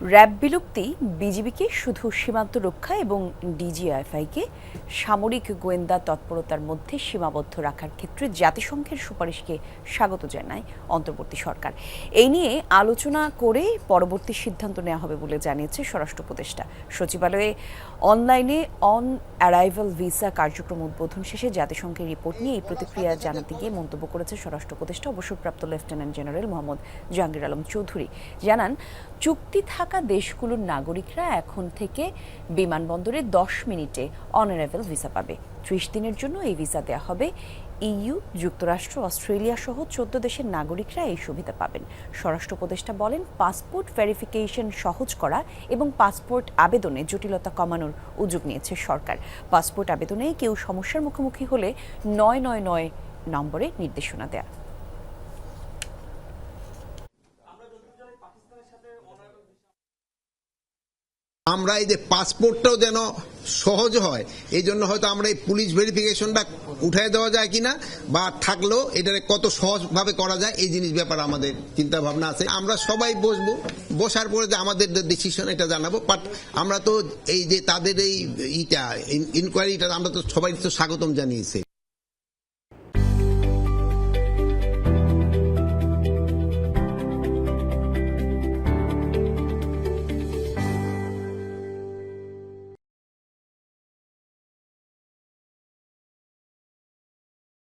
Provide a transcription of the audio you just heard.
RAB বিলুপ্তি, বিজিবিকে শুধু সীমান্ত রক্ষা এবং ডিজিএফআইকে সামরিক গোয়েন্দা তৎপরতার মধ্যে সীমাবদ্ধ রাখার ক্ষেত্রে জাতিসংঘের সুপারিশকে স্বাগত জানায় অন্তর্বর্তী সরকার। এই নিয়ে আলোচনা করে পরবর্তী সিদ্ধান্ত নেওয়া হবে বলে জানিয়েছে স্বরাষ্ট্র উপদেষ্টা। সচিবালয়ে অনলাইনে অন অ্যারাইভাল ভিসা কার্যক্রম উদ্বোধন শেষে জাতিসংঘের রিপোর্ট নিয়ে এই প্রতিক্রিয়া জানাতে গিয়ে মন্তব্য করেছে স্বরাষ্ট্র উপদেষ্টা, অবসরপ্রাপ্ত লেফটেন্যান্ট জেনারেল মোহাম্মদ জাহাঙ্গীর আলম চৌধুরী। জানান, চুক্তি থাকা দেশগুলোর নাগরিকরা এখন থেকে বিমানবন্দরে দশ মিনিটে অনারেবল ভিসা পাবে। ত্রিশ দিনের জন্য এই ভিসা দেওয়া হবে। ইইউ, যুক্তরাষ্ট্র, অস্ট্রেলিয়া সহ চোদ্দ দেশের নাগরিকরা এই সুবিধা পাবেন। স্বরাষ্ট্র উপদেষ্টা বলেন, পাসপোর্ট ভেরিফিকেশন সহজ করা এবং পাসপোর্ট আবেদনে জটিলতা কমানোর উদ্যোগ নিয়েছে সরকার। পাসপোর্ট আবেদনে কেউ সমস্যার মুখোমুখি হলে নয় নয় নয় নম্বরে নির্দেশনা দেয়া। আমরা এই যে পাসপোর্টটাও যেন সহজ হয়, এই জন্য হয়তো আমরা এই পুলিশ ভেরিফিকেশনটা উঠাই দেওয়া যায় কিনা, বা থাকলেও এটাকে কত সহজভাবে করা যায়, এই জিনিস ব্যাপারে আমাদের চিন্তা ভাবনা আছে। আমরা সবাই বসবো, বসার পরে যে আমাদের ডিসিশন এটা জানাব। বাট আমরা তো এই যে তাদের এই ইটা ইনকোয়ারিটা আমরা তো সবাই তো স্বাগতম জানিয়েছি।